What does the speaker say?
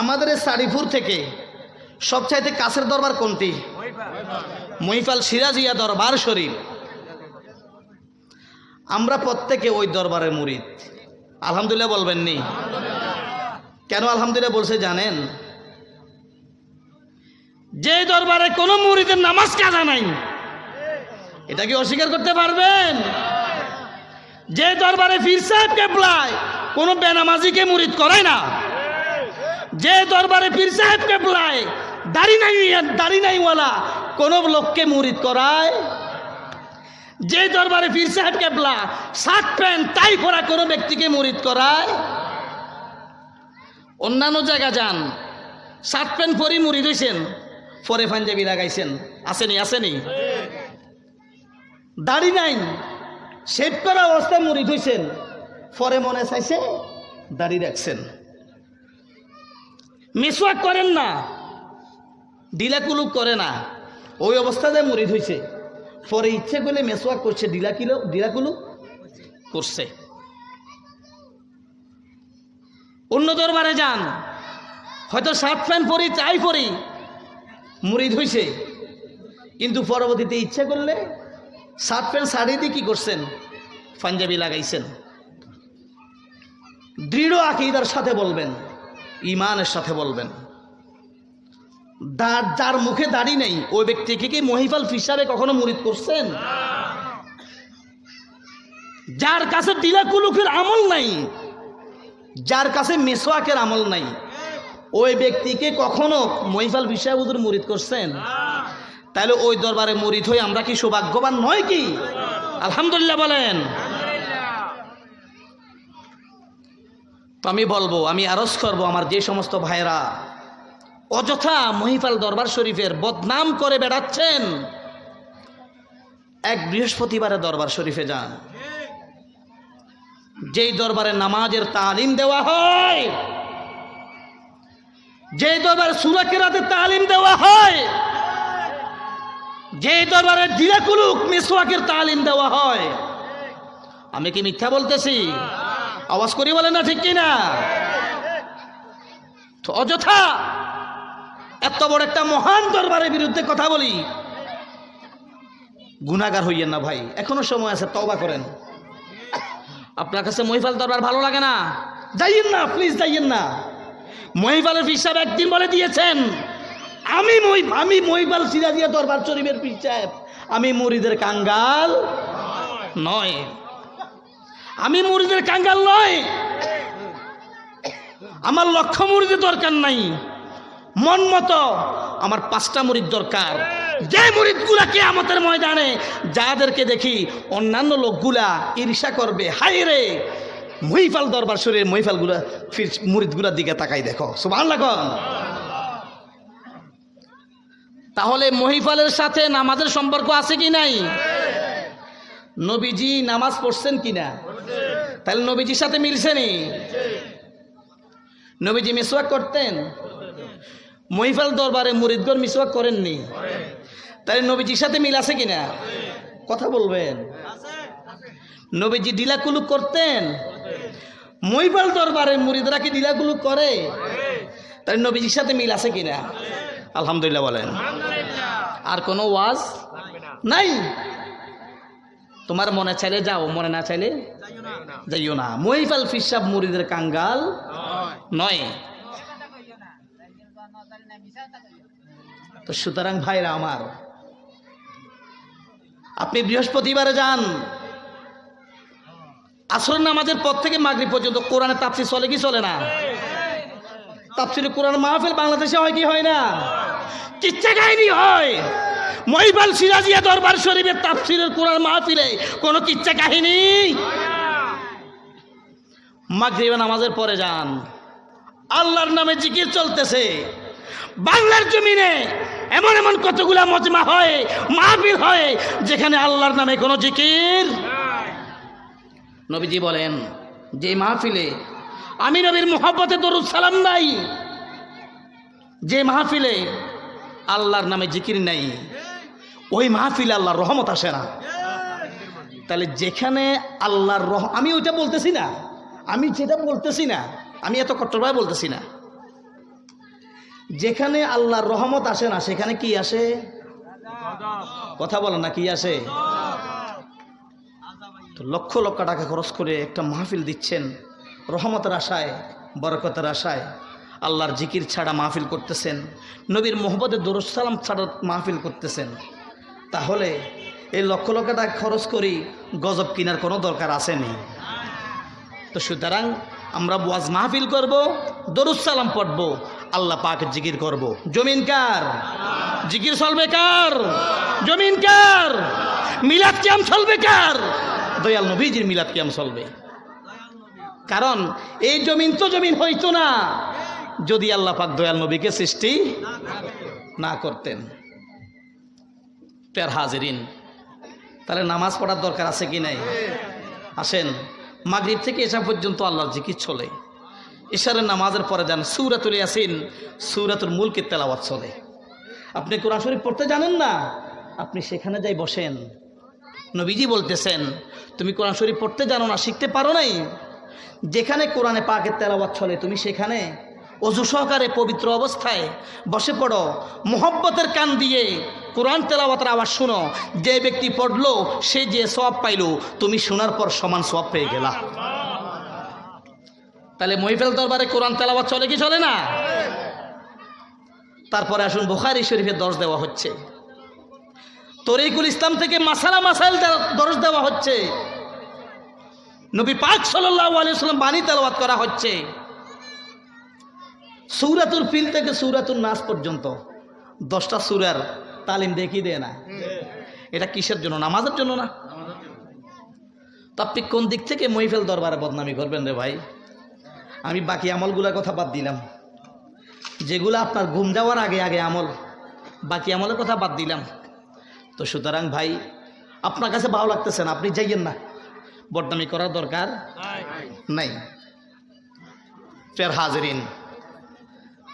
আমাদের এই সারিপুর থেকে সবচাইতে কাছের দরবার কোনটি? মহিফাল সিরাজিয়া দরবার শরীফ। আমরা প্রত্যেকে ওই দরবারের মুরিদ। আলহামদুলিল্লাহ বলবেন নি কেন আলহামদুলিল্লাহ বলছে জানেন? যে দরবারে কোনো মুরিদের নামাজ কাজা নাই, এটা কি অস্বীকার করতে পারবেন? যে দরবারে ফির সাহেব কেবলায় কোনো বেনামাজিকে মুরিদ করে না। যে দরবারে পীর সাহেব কেবলায় দাড়ি নাই দাড়ি নাইওয়ালা কোনো লোককে মুরিদ করায়? যে দরবারে পীর সাহেব কেবলা শার্ট প্যান্ট তাই পরা কোনো ব্যক্তিকে মুরিদ করায়? অন্যান্য জায়গা যান, শার্ট প্যান্ট পরি মুরিদ হয়েছেন পরে পাঞ্জাবি লাগাইছেন, আসেনি আসেনি। দাড়ি নাই, শেভ করা অবস্থায় মুরিদ হয়েছেন পরে মনে চাইছে, দাড়ি রাখছেন। মিসওয়াক করেন না। ডিলাকুলুক করে না। ওই অবস্থাতে মুরিদ হয়েছে পরে ইচ্ছে করলে মেসওয়াক করছে ডিলা কিলো ডিলাকুলুক করছে। অন্য দরবারে যান। হয়তো শার্ট প্যান্ট পরি, চাই পরি মুরিদ হয়েছে কিন্তু পরবর্তীতে ইচ্ছে করলে শার্ট প্যান্ট শাড়ি দিয়ে কী করছেন? পাঞ্জাবি লাগাইছেন। দৃঢ় আকিদার সাথে বলবেন। ইমানের সাথে বলবেন। যার মুখে দাড়ি নেই, ওই ব্যক্তিকে কি মহিফাল হিসাবে কখনো মুরিদ করছেন? যার কাছে ডিলাকুলুকের আমল নাই, যার কাছে মেসোয়াকের আমল নাই, ওই ব্যক্তিকে কখনো মহিফাল বিষয় হুজুর মুরিদ করছেন? তাহলে ওই দরবারে মুরিদ হয়ে আমরা কি সৌভাগ্যবান নয় কি? আলহামদুলিল্লাহ বলেন। তো আমি বলব, আমি আরজ করব আমার যে সমস্ত ভাইরা অযথা মহিফাল দরবার শরীফের বদনাম করে বেড়াচ্ছেন। এক বৃহস্পতিবারে দরবার শরীফে যান। যেই দরবারে নামাজের তালিম দেওয়া হয়, যেই দরবারে সুরাকেরাতে তালিম দেওয়া হয় যে দরবারে দিলাকুলুক মিসওয়াকের তালিম দেওয়া হয়। আমি কি মিথ্যা বলতেছি? আওয়াজ করি বলে না, ঠিক কিনা? তো অযথা, এত বড় একটা মহান দরবারের বিরুদ্ধে কথা বলি। গুনাগার হইয়েন না ভাই, এখনও সময় আছে তবা করেন। আপনার কাছে মহিফাল দরবার ভালো লাগে না? যাইয়েন না প্লিজ যাইয়েন না। মহিফালের হিসাব একদিন বলে দিয়েছেন, আমি আমি মহিফাল সিরাজিয়া দরবার শরীফের পীর আমি মুরিদের কাঙ্গাল নয়। আমি মুরিদের কাঙ্গাল নয় আমার লক্ষ্য মুরিদের দরকার নাই। মন মতো আমার পাঁচটা মুরিদ দরকার। যে মুরিদগুলাকে আমাদের ময়দানে যাদেরকে দেখি অন্যান্য লোকগুলা ঈর্ষা করবে হাই রে! মহিফাল দরবার শরীরের মহিফালগুলা ফির মুরিদগুলার দিকে তাকাই দেখো। সুভান লাগন তাহলে মহিফালের সাথে নামাজের সম্পর্ক আছে কি নাই? নবীজি নামাজ পড়ছেন কিনা? তাহলে নবীজির সাথে মিলছে নি নবীজি মিসওয়াক করতেন। মহিফাল দরবারে মুরিদগর মিসওয়াক করেননি। তাহলে নবীজির সাথে মিল আছে কিনা? কথা বলবেন। নবীজি ডিলাকুলুক করতেন। মহিফাল দরবারে মুরিদরা কি ডিলাকুলুক করে? তাহলে নবীজির সাথে মিল আছে কিনা? আলহামদুলিল্লাহ বলেন। আর কোনো ওয়াজ নাই? তোমার মনে চাইলে যাও, মনে না চাইলে যাইও না। মহিফাল ফিসাব মুরিদের কাঙ্গাল নয়। তো সুতরাং ভাইরা আমার, আপনি বৃহস্পতিবারে যান। আসর নামাজের পর থেকে মাগরি পর্যন্ত কোরআনে তাপসি চলে কি চলে না? তাপসির কোরআন মাহফিল বাংলাদেশে হয় কি হয় না? কিচ্ছা কাহিনী হয়। মহিবাল সিরাজিয়া দরবার শরীফের তাফসিরের কোরআন মাহফিলে কোনো কিচ্ছা কাহিনী? মাগরিবা নামাজের পরে যান। আল্লাহর নামে জিকির চলতেছে। বাংলার জমিনে এমন এমন কতগুলা মজমা হয়, মাহফিল হয়, যেখানে আল্লাহর নামে কোনো জিকির নবীজি বলেন, যে মাহফিলে আমি নবীর মোহাব্বতে দরুদ সালাম নাই, যে মাহফিলে আল্লাহর নামে জিকির নাই ওই মাহফিলে আল্লাহর রহমত আসে না। তাহলে যেখানে আল্লাহর রহ আমি ওইটা বলতেছি না। আমি যেটা বলতেছি না, আমি এত কট্টরভাবে বলতেছি না। যেখানে আল্লাহর রহমত আসে না, সেখানে কি আসে? কথা বলেন না, কি আসে? তো লক্ষ লক্ষ টাকা খরচ করে একটা মাহফিল দিচ্ছেন, রহমতের আশায়, বরকতের আশায়। আল্লাহর জিকির ছাড়া মাহফিল করতেছেন, নবীর মোহাম্মদের দরুসালাম ছাড়া মাহফিল করতেছেন। তাহলে এই লক্ষ লক্ষ টাকা খরচ করি গজব কেনার কোনো দরকার আসেনি। তো সুতরাং আমরা ওয়াজ মাহফিল করব দরুসালাম পড়ব, আল্লাহ পাক জিকির করব। জমিন কার? জিকির চলবে কার? জমিন কার? মিলাদ কিয়াম চলবে কার? দয়াল নবীজির মিলাদ কিয়াম চলবে। কারণ এই জমিন তো জমিন হইতো না। যদি আল্লাহ পাক দয়াল নবীকে সৃষ্টি না করতেন। পেয়ার হাজিরিন। তাহলে নামাজ পড়ার দরকার আছে কি নাই? আসেন, মাগরিব থেকে এসা পর্যন্ত আল্লাহর জিকির চলে। ইশারের নামাজের পরে যান, সুরাতুল ইয়াসিন, সুরাতুল মুলকে তেলাওয়াত চলে। আপনি কোরআন শরীফ পড়তে জানেন না? আপনি সেখানে যাই বসেন। নবীজি বলতেছেন, তুমি কোরআন শরীফ পড়তে জানো না, শিখতে পারো নাই? যেখানে কোরআনে পাকের তেলাওয়াত চলে, তুমি সেখানে অজু সহকারে পবিত্র অবস্থায় বসে পড়ো। মোহব্বতের কান দিয়ে কোরআন তেলাওয়াতের আওয়াজ শুনো। যে ব্যক্তি পড়ল, সে যে সব পাইলো, তুমি শোনার পর সমান সব পেয়ে গেলা। তাহলে মহিফেল দরবারে কোরআন তেলাওয়াত চলে কি চলে না? তারপরে আসুন বুখারি শরীফের দর্শ দেওয়া হচ্ছে। তরিকুল ইসলাম থেকে মাসালা মাসাইল দর্শ দেওয়া হচ্ছে। নবী পাক সাল্লাহ আলিয়াল্লাম বাণী তেলাওয়াত করা হচ্ছে। সৌরাতুর ফিল থেকে সৌরাতুর নাচ পর্যন্ত দশটা সুরার তালিম দেখিয়ে দেয় না? এটা কিসের জন্য? নামাজের জন্য না? তো আপনি কোন দিক থেকে মহিফেল দরবারে বদনামি করবেন রে ভাই? আমি বাকি আমলগুলোর কথা বাদ দিলাম। যেগুলো আপনার ঘুম যাওয়ার আগে আগে আমল বাকি আমলের কথা বাদ দিলাম। তো সুতরাং ভাই আপনার কাছে ভালো লাগতেছে না আপনি যাইয়েন না। বদনামি করার দরকার নাই। ফের হাজরিন।